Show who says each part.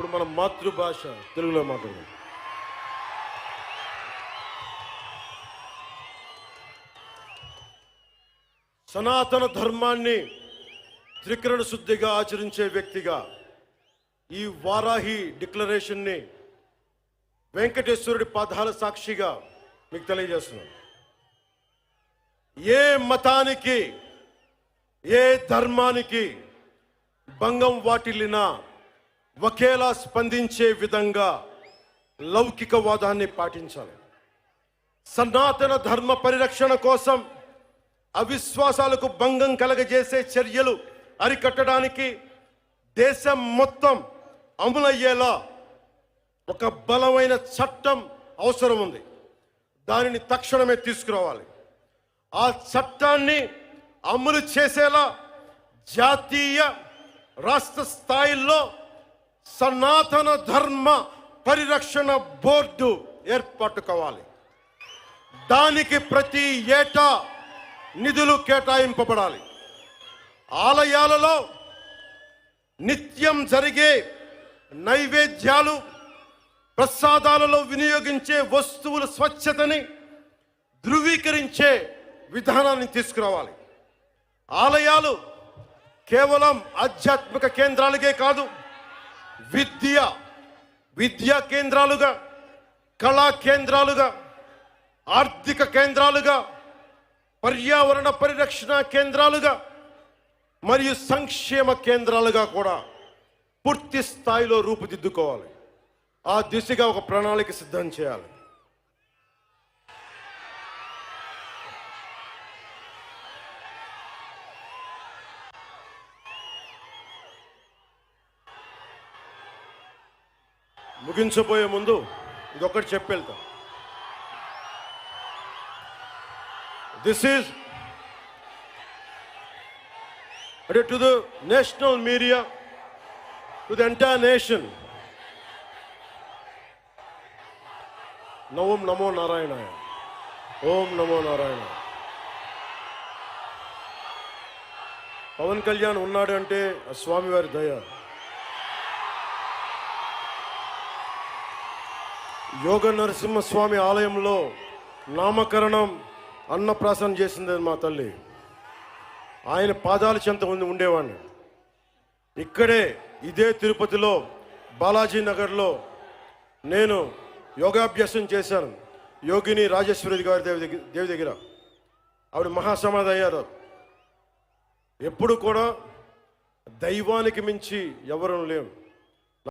Speaker 1: ఇప్పుడు మన మాతృభాష తెలుగులో మాట్లాడదాం. సనాతన ధర్మాన్ని త్రికరణ శుద్ధిగా ఆచరించే వ్యక్తిగా ఈ వారాహి డిక్లరేషన్ని వెంకటేశ్వరుడి పాదాల సాక్షిగా మీకు తెలియజేస్తున్నాను. ఏ మతానికి ఏ ధర్మానికి భంగం వాటిల్లినా ఒకేలా స్పందించే విధంగా లౌకికవాదాన్ని పాటించాలి. సనాతన ధర్మ పరిరక్షణ కోసం అవిశ్వాసాలకు భంగం కలగజేసే చర్యలు అరికట్టడానికి దేశం మొత్తం అమలయ్యేలా ఒక బలమైన చట్టం అవసరం ఉంది దానిని తక్షణమే తీసుకురావాలి. ఆ చట్టాన్ని అమలు చేసేలా జాతీయ రాష్ట్ర స్థాయిల్లో సనాతన ధర్మ పరిరక్షణ బోర్డు ఏర్పాటు కావాలి దానికి ప్రతి ఏటా నిధులు కేటాయింపబడాలి. ఆలయాలలో నిత్యం జరిగే నైవేద్యాలు ప్రసాదాలలో వినియోగించే వస్తువుల స్వచ్ఛతని ధృవీకరించే విధానాన్ని తీసుకురావాలి. ఆలయాలు కేవలం ఆధ్యాత్మిక కేంద్రాలకే కాదు విద్య విద్యా కేంద్రాలుగా కళా కేంద్రాలుగా ఆర్థిక కేంద్రాలుగా పర్యావరణ పరిరక్షణ కేంద్రాలుగా మరియు సంక్షేమ కేంద్రాలుగా కూడా పూర్తి స్థాయిలో రూపుదిద్దుకోవాలి. ఆ దిశగా ఒక ప్రణాళిక సిద్ధం చేయాలి. ముగించబోయే ముందు ఇదొకటి చెప్పి వెళ్తాం దిస్ ఈజ్ అంటే to the national media to the entire nation నవం నమో నారాయణ ఓం నమో నారాయణ. పవన్ కళ్యాణ్ ఉన్నాడు అంటే ఆ స్వామివారి దయ. యోగ నరసింహస్వామి ఆలయంలో నామకరణం అన్నప్రాసనం చేసింది మా తల్లి. ఆయన పాదాల చెంత ఉండి ఉండేవాడిని. ఇక్కడే ఇదే తిరుపతిలో బాలాజీ నగర్లో నేను యోగాభ్యాసం చేశాను. యోగిని రాజేశ్వరి గారి దేవి దగ్గర దేవి దగ్గర. ఆవిడ మహాసమాధి అయ్యారు. ఎప్పుడు కూడా దైవానికి మించి ఎవరూ లేము